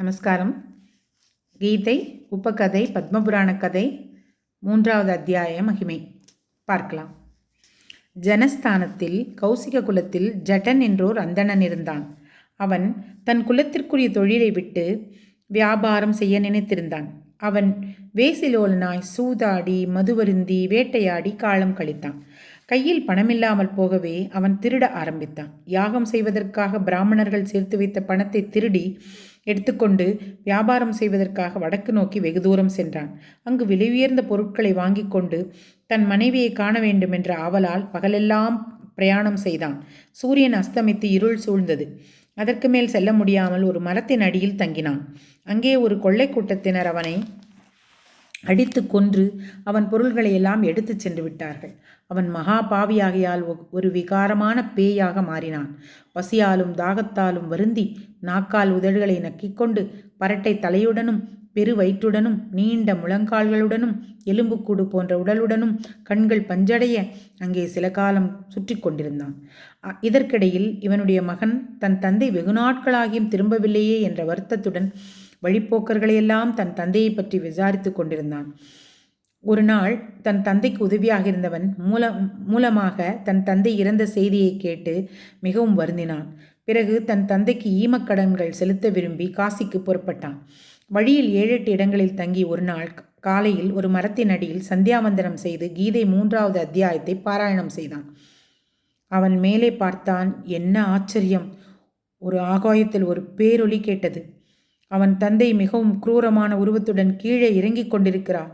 நமஸ்காரம். கீதை உபகதை பத்மபுராண கதை மூன்றாவது அத்தியாய மகிமை. பார்க்கலாம். ஜனஸ்தானத்தில் கௌசிக குலத்தில் ஜட்டன் என்றோர் அந்தணன் இருந்தான். அவன் தன் குலத்திற்குரிய தொழிலை விட்டு வியாபாரம் செய்ய நினைத்திருந்தான். அவன் வேசிலோலனாய் சூதாடி மதுவருந்தி வேட்டையாடி காலம் கழித்தான். கையில் பணமில்லாமல் போகவே அவன் திருட ஆரம்பித்தான். யாகம் செய்வதற்காக பிராமணர்கள் சேர்த்து வைத்த பணத்தை திருடி எடுத்துக்கொண்டு வியாபாரம் செய்வதற்காக வடக்கு நோக்கி வெகு தூரம் சென்றான். அங்கு விலை உயர்ந்த பொருட்களை வாங்கி கொண்டு தன் மனைவியை காண வேண்டும் என்ற ஆவலால் பகலெல்லாம் பிரயாணம் செய்தான். சூரியன் அஸ்தமித்து இருள் சூழ்ந்தது. அதற்கு மேல் செல்ல முடியாமல் ஒரு மரத்தின் அடியில் தங்கினான். அங்கே ஒரு கொள்ளை கூட்டத்தினர் அவனை அடித்து கொன்று அவன் பொருள்களை எல்லாம் எடுத்துச் சென்று விட்டார்கள். அவன் மகா பாவியாகையால் ஒரு விகாரமான பேயாக மாறினான். பசியாலும் தாகத்தாலும் வருந்தி நாக்கால் உதடுகளை நக்கிக்கொண்டு பரட்டை தலையுடனும் பெரு வயிற்றுடனும் நீண்ட முழங்கால்களுடனும் எலும்புக்கூடு போன்ற உடலுடனும் கண்கள் பஞ்சடைய அங்கே சில காலம் சுற்றி கொண்டிருந்தான். இதற்கிடையில் இவனுடைய மகன் தன் தந்தை வெகு நாட்களாகியும் திரும்பவில்லையே என்ற வருத்தத்துடன் வழிப்போக்கர்களையெல்லாம் தன் தந்தையை பற்றி விசாரித்து கொண்டிருந்தான். ஒரு நாள் தன் தந்தைக்கு உதவியாக இருந்தவன் மூல மூலமாக தன் தந்தை இறந்த செய்தியை கேட்டு மிகவும் வருந்தினான். பிறகு தன் தந்தைக்கு ஈமக்கடன்கள் செலுத்த விரும்பி காசிக்கு புறப்பட்டான். வழியில் ஏழெட்டு இடங்களில் தங்கி ஒரு நாள் காலையில் ஒரு மரத்தின் அடியில் சந்தியாவந்தனம் செய்து கீதை மூன்றாவது அத்தியாயத்தை பாராயணம் செய்தான். அவன் மேலே பார்த்தான் என்ன ஆச்சரியம்! ஒரு ஆகாயத்தில் ஒரு பேரொலி கேட்டது. அவன் தந்தை மிகவும் குரூரமான உருவத்துடன் கீழே இறங்கிக் கொண்டிருக்கிறான்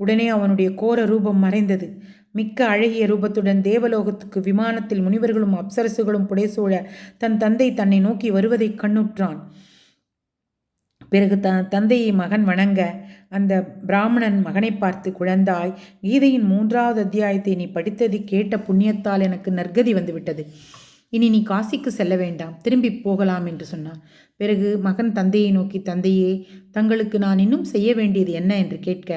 உடனே அவனுடைய கோர ரூபம் மறைந்தது. மிக்க அழகிய ரூபத்துடன் தேவலோகத்துக்கு விமானத்தில் முனிவர்களும் அப்சரசுகளும் புடைசூழ தன் தந்தை தன்னை நோக்கி வருவதை கண்ணுற்றான். பிறகு த தந்தையை மகன் வணங்க அந்த பிராமணன் மகனை பார்த்து குழந்தாய் கீதையின் மூன்றாவது அத்தியாயத்தை நீ படித்தது கேட்ட புண்ணியத்தால் எனக்கு நற்கதி வந்துவிட்டது. இனி நீ காசிக்கு செல்ல வேண்டாம். திரும்பி போகலாம் என்று சொன்னான். பிறகு மகன் தந்தையை நோக்கி தந்தையே தங்களுக்கு நான் இன்னும் செய்ய வேண்டியது என்ன? என்று கேட்க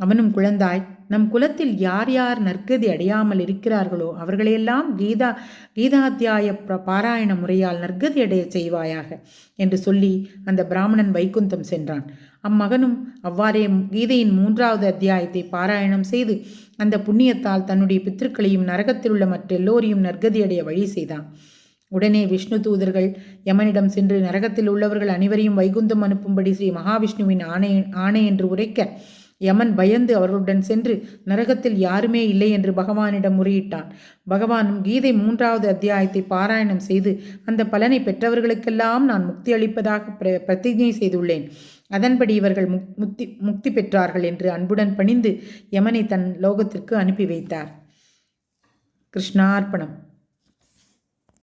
அவனும் குழந்தாய் நம் குலத்தில் யார் யார் நற்கதி அடையாமல் இருக்கிறார்களோ அவர்களையெல்லாம் கீதா கீதாத்தியாய பாராயண முறையால் நற்கதி அடைய செய்வாயாக என்று சொல்லி அந்த பிராமணன் வைகுந்தம் சென்றான். அம்மகனும் அவ்வாறே கீதையின் மூன்றாவது அத்தியாயத்தை பாராயணம் செய்து அந்த புண்ணியத்தால் தன்னுடைய பித்திருக்களையும் நரகத்தில் உள்ள மற்ற எல்லோரையும் நற்கதியடைய வழி செய்தான். உடனே விஷ்ணு தூதர்கள் யமனிடம் சென்று நரகத்தில் உள்ளவர்கள் அனைவரையும் வைகுந்தம் அனுப்பும்படி ஸ்ரீ மகாவிஷ்ணுவின் ஆணை ஆணை என்று உரைக்க யமன் பயந்து அவர்களுடன் சென்று நரகத்தில் யாருமே இல்லை என்று பகவானிடம் முறையிட்டான். பகவானும் கீதை மூன்றாவது அத்தியாயத்தை பாராயணம் செய்து அந்த பலனை பெற்றவர்களுக்கெல்லாம் நான் முக்தி அளிப்பதாக பிர பிரதிஜை செய்துள்ளேன். அதன்படி இவர்கள் முக் முக்தி முக்தி பெற்றார்கள் என்று அன்புடன் பணிந்து யமனை தன் லோகத்திற்கு அனுப்பி வைத்தார். கிருஷ்ணார்ப்பணம்.